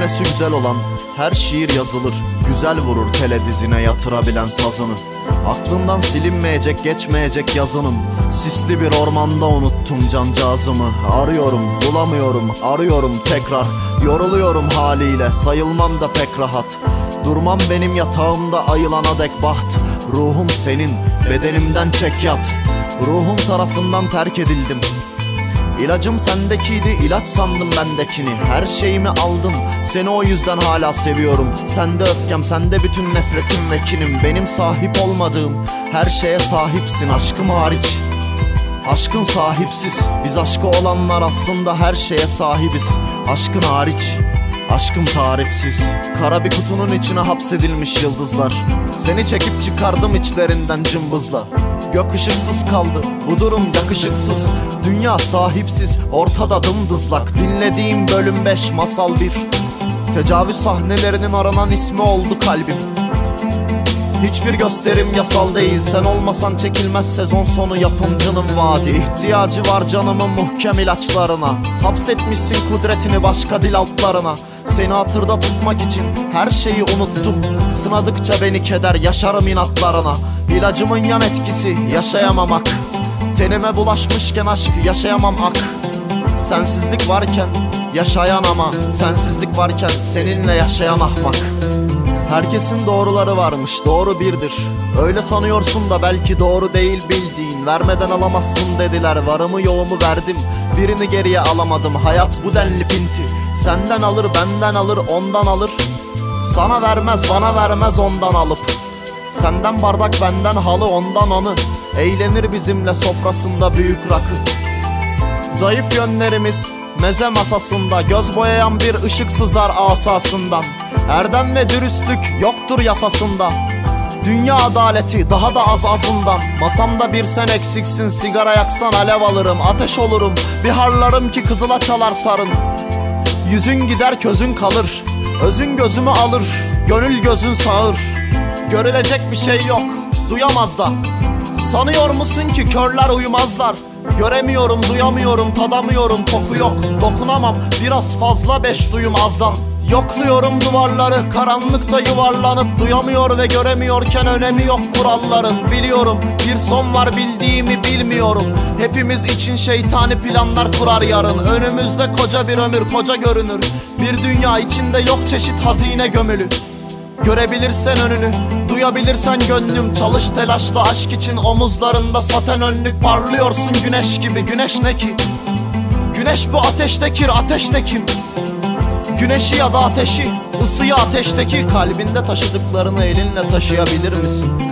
cümlesi güzel olan her şiir yazılır. Güzel vurur tele dizine yatırabilen sazını. Aklından silinmeyecek geçmeyecek yazınım Sisli bir ormanda unuttum cancağızımı. Arıyorum bulamıyorum arıyorum tekrar. Yoruluyorum haliyle sayılmam da pek rahat. Durmam benim yatağımda ayılana dek baht. Ruhum senin bedenimden çek yat Ruhum tarafından terk edildim İlacım sendekiydi ilaç sandım bendekini. Her şeyimi aldım seni o yüzden hala seviyorum. Sende öfkem sende bütün nefretim ve kinim Benim sahip olmadığım her şeye sahipsin aşkım hariç. Aşkın sahipsiz Biz aşkı olanlar aslında her şeye sahibiz Aşkın hariç Aşkım tarifsiz Kara bir kutunun içine hapsedilmiş yıldızlar. Seni çekip çıkardım içlerinden cımbızla. Gök ışıksız kaldı bu durum yakışıksız. Dünya sahipsiz ortada dımdızlak. Dinlediğim bölüm 5 masal 1 Tecavüz sahnelerinin aranan ismi oldu kalbim Hiçbir gösterim yasal değil. Sen olmasan çekilmez sezon sonu yapımcının vaadi. İhtiyacı var canımın muhkem ilaçlarına. Hapsetmişsin kudretini başka dil altlarına. Seni hatırda tutmak için her şeyi unuttum. Sınadıkça beni keder yaşarım inatlarına. İlacımın yan etkisi yaşayamamak Tenime bulaşmışken aşk yaşayamam ak. Sensizlik varken yaşayan ama Sensizlik varken seninle yaşayan ahmak Herkesin doğruları varmış doğru birdir. Öyle sanıyorsun da belki doğru değil bildiğin. Vermeden alamazsın dediler varımı yoğumu verdim. Birini geriye alamadım hayat bu denli pinti. Senden alır benden alır ondan alır. Sana vermez bana vermez ondan alıp. Senden bardak benden halı ondan anı. Eğlenir bizimle sofrasında büyük rakı. Zayıf yönlerimiz meze masasında Göz boyayan bir ışık sızar asasından Erdem ve dürüstlük yoktur yasasında. Dünya adaleti daha da az azından Masamda bir sen eksiksin sigara yaksan alev alırım Ateş olurum. Bir harlarım ki kızıla çalar sarın. Yüzün gider közün kalır. Özün gözümü alır Gönül gözün sağır. Görülecek bir şey yok Duyamaz da Sanıyor musun ki körler uyumazlar Göremiyorum, duyamıyorum, tadamıyorum Koku yok, dokunamam Biraz fazla beş duyum azdan. Yokluyorum duvarları Karanlıkta yuvarlanıp Duyamıyor ve göremiyorken önemi yok kuralların. Biliyorum bir son var bildiğimi bilmiyorum. Hepimiz için şeytani planlar kurar yarın. Önümüzde koca bir ömür koca görünür. Bir dünya içinde yok çeşit hazine gömülü Görebilirsen önünü, duyabilirsen gönlüm Çalış telaşla aşk için omuzlarında saten önlük Parlıyorsun güneş gibi, güneş ne ki? Güneş bu ateştekir, ateş de kim? Güneşi ya da ateşi, ısıyı ateşteki Kalbinde taşıdıklarını elinle taşıyabilir misin?